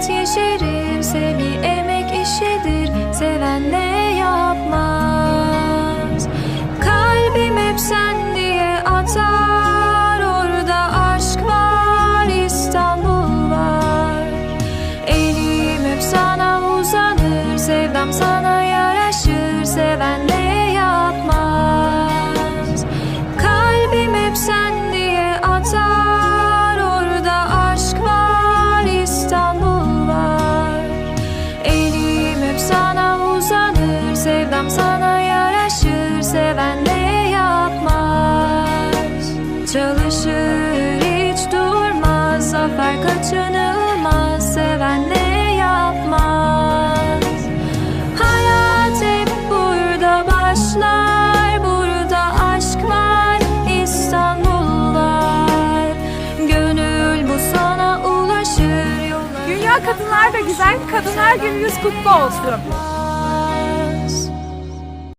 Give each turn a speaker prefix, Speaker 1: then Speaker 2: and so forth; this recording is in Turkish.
Speaker 1: hayat yeşerir Sevgi emek işidir Seven ne yapmaz? Kalbim hep sen diye atar Orada aşk var İstanbul var. Elim hep sana uzanır Sevdam sana yaraşır Seven ne yapmaz? Kalbim hep sen diye atar Yarışır hiç durmaz. Zafer kaçınılmaz Seven ne yapmaz? Hayat hep burada başlar Burada aşklar İstanbullar. Gönül bu sana ulaşır Dünya
Speaker 2: Kadınlar ve Güzel Kadınlar Gününüz kutlu olsun.